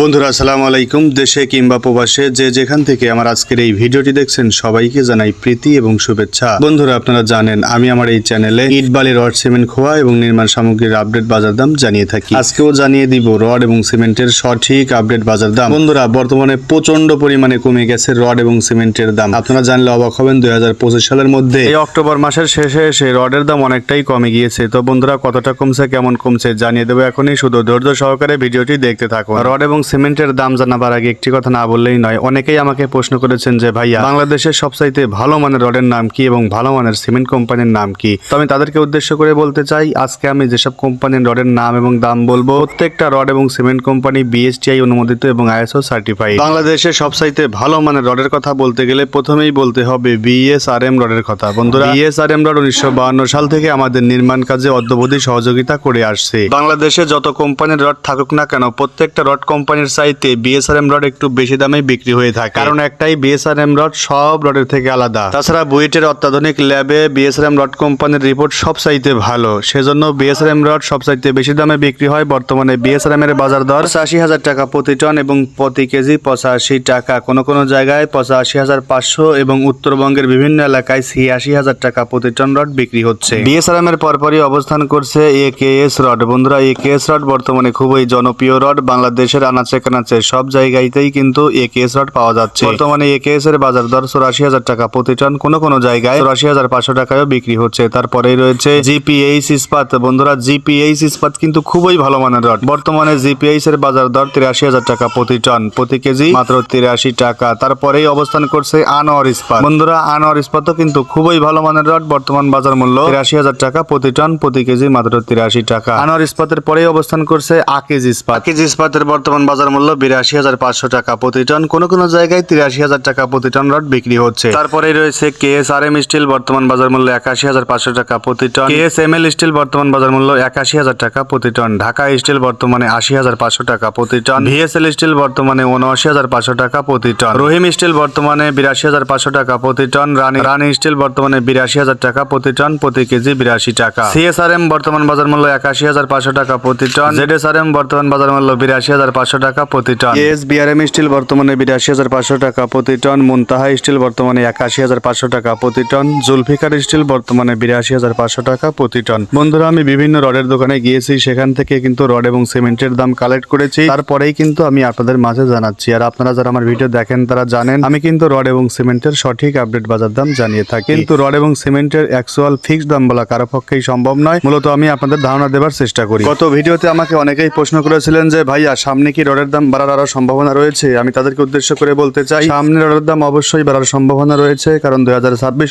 বন্ধুরা, আসসালামু আলাইকুম। দেশে কিংবা প্রবাসে যে যেখান থেকে আমার আজকের এই ভিডিওটি দেখছেন, সবাইকে জানাই প্রীতি এবং শুভেচ্ছা। বন্ধুরা, আপনারা জানেন, আমি আমার এই চ্যানেলে ইট, বালি, রড, সিমেন্ট, খোয়া এবং নির্মাণ সামগ্রীর আপডেট বাজার দাম জানিয়ে থাকি। আজকেও জানিয়ে দিব রড এবং সিমেন্টের সঠিক আপডেট বাজার দাম। বন্ধুরা, বর্তমানে প্রচণ্ড পরিমাণে কমে গেছে রড এবং সিমেন্টের দাম। আপনারা জানলে অবাক হবেন, দুই হাজার পঁচিশ সালের মধ্যে এই অক্টোবর মাসের শেষে এসে রডের দাম অনেকটাই কমে গিয়েছে। তো বন্ধুরা, কতটা কমছে, কেমন কমছে জানিয়ে দেবো এখনই। শুধু ধৈর্য সহকারে ভিডিওটি দেখতে থাকুন। রড এবং সিমেন্টের দাম জানাবার আগে একটি কথা না বললেই নয়। অনেকেই আমাকে প্রশ্ন করেছেন যে, ভাইয়া, বাংলাদেশের সবচাইতে ভালো মানের রডের নাম কি এবং ভালো মানের সিমেন্ট কোম্পানির নাম কি? তো আমি তাদেরকে উদ্দেশ্য করে বলতে চাই, আজকে আমি যেসব কোম্পানির রডের নাম এবং দাম বলব, প্রত্যেকটা রড এবং সিমেন্ট কোম্পানি বিএসটিআই অনুমোদিত এবং আইএসও সার্টিফাইড বাংলাদেশের সবচাইতে ভালো মানের রডের কথা বলতে গেলে প্রথমেই বলতে হবে বিএসআরএম রডের কথা। বন্ধুরা বিএসআরএম রড উনিশশো সাল থেকে আমাদের নির্মাণ কাজে অদ্যবধি সহযোগিতা করে আসছে। বাংলাদেশে যত কোম্পানির রড থাকুক না কেন, প্রত্যেকটা রড কোম্পানির চাইতে বিএসআরএম রড একটু বেশি দামে বিক্রি হয়ে থাকে। কারণ একটাই বিএসআরএম রড সব রডের থেকে আলাদা। তাছাড়া বুয়েটের অত্যাধুনিক ল্যাবে বিএসআরএম রড কোম্পানির রিপোর্ট সব চাইতে ভালো। সেজন্য বিএসআরএম রড সব চাইতে বেশি দামে বিক্রি হয়। বর্তমানে বিএসআরএম এর বাজার দর পঁচাশি হাজার টাকা প্রতি টন এবং প্রতি কেজি পঁচাশি টাকা। কোনো কোনো জায়গায় পঁচাশি হাজার পাঁচশো এবং উত্তরবঙ্গের বিভিন্ন এলাকায় ছিয়াশি হাজার টাকা প্রতি টন রড বিক্রি হচ্ছে। বিএসআরএম এর পরপরই অবস্থান করছে এ কে এস রড বন্ধুরা এ কে এস রড বর্তমানে খুবই জনপ্রিয় রড বাংলাদেশের আনাচে কানাচে সব জায়গাতেই কিন্তু এ কে এস রড পাওয়া যাচ্ছে। বর্তমানে এ কে এস এর বাজার দর চৌরাশি হাজার টাকা। প্রতি টন কোনো কোনো জায়গায় চৌরাশি হাজার পাঁচশো টাকায়ও বিক্রি হচ্ছে। তারপরেই রয়েছে জিপিএইচ ইস্পাত। বন্ধুরা জিপিএইচ ইস্পাত কিন্তু খুবই ভালো মানের রড বর্তমানে জিপিএইচ এর বাজার দর তিরাশি হাজার টাকা প্রতি টন প্রতি কেজি মাত্র তিরাশি টাকা। তারপরেই অবস্থান করছে আনোয়ার ইস্পাত। বন্ধুরা আনোয়ার ইস্পাতও কিন্তু খুবই ভালো মানের রড বর্তমান বাজার মূল্য তিরাশি হাজার টাকা। প্রতি টন প্রতি কেজি মাত্র তিরাশি টাকা। আনোয়ার ইস্পাতের পরেই অবস্থান করছে আকিজ ইস্পাত। আকিজ ইস্পাতের বর্তমান বাজার মূল্য বিরাশি হাজার পাঁচশো টাকা প্রতি টন। কোনো কোনো জায়গায় তিরাশি হাজার টাকা প্রতি টন রড বিক্রি হচ্ছে। তারপরেই রয়েছে K S R M steel, বর্তমান বাজার মূল্য একাশি হাজার পাঁচশো টাকা প্রতি ton. K S M L steel, বর্তমান বাজার মূল্য একাশি হাজার টাকা প্রতি টন। ঢাকা স্টিল, বর্তমানে আশি হাজার পাঁচশো টাকা প্রতি টন। ভিএসএল স্টিল, বর্তমানে উনআশি হাজার পাঁচশো টাকা প্রতি টন। রহিম স্টিল, বর্তমানে বিরাশি হাজার পাঁচশো টাকা প্রতি টন। রানী রানী স্টিল, বর্তমানে বিরাশি হাজার টাকা প্রতি টন। প্রতি কেজি বিরাশি টাকা। সিএসআরএম, বর্তমান বাজার মূল্য একাশি হাজার পাঁচশো টাকা প্রতি টন। জেডএসআরএম, বর্তমান বাজার মূল্য বিরাশি হাজার পাঁচশো টাকা প্রতি টন। এস বিআরএম স্টিল বর্তমানে বিরাশি হাজার পাঁচশো টাকা প্রতি টন, মুনতাহা স্টিল বর্তমানে একাশি হাজার পাঁচশো টাকা প্রতি টন, জুলফিকার স্টিল বর্তমানে বিরাশি হাজার পাঁচশো টাকা প্রতি টন। বন্ধুরা, আমি বিভিন্ন রডের দোকানে গিয়েছি, সেখান থেকে কিন্তু রড এবং সিমেন্টের দাম কালেক্ট করেছি। তারপরেই কিন্তু আমি আপনাদের মাঝে জানাচ্ছি। আর আপনারা যারা আমার ভিডিও দেখেন, তারা জানেন, আমি কিন্তু রড এবং সিমেন্টের সঠিক আপডেট বাজার দাম জানিয়ে থাকি। কিন্তু রড এবং সিমেন্টের অ্যাকচুয়াল ফিক্সড দাম বলা কারও পক্ষেই সম্ভব নয়। মূলত আমি আপনাদের ধারণা দেবার চেষ্টা করি। গত ভিডিওতে আমাকে অনেকেই প্রশ্ন করেছিলেন যে, ভাইয়া, সামনে কি রডের দাম বাড়ার আরও সম্ভাবনা রয়েছে। আমি তাদেরকে উদ্দেশ্য করে বলতে চাই সামনে রডের দাম অবশ্যই বাড়ার সম্ভাবনা রয়েছে, কারণ দুই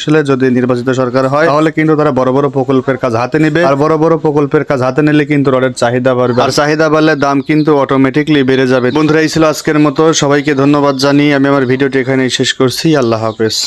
সালে যদি নির্বাচিত সরকার হয়, তাহলে কিন্তু তারা বড় বড় প্রকল্পের কাজ হাতে নেবে। আর বড় বড় প্রকল্পের কাজ হাতে নিলে কিন্তু রডের চাহিদা বাড়বে। আর চাহিদা বাড়লে দাম কিন্তু অটোমেটিকলি বেড়ে যাবে। বন্ধুরা, এই ছিল আজকের মতো। সবাইকে ধন্যবাদ জানিয়ে আমি আমার ভিডিওটি এখানেই শেষ করছি। আল্লাহ হাফেজ।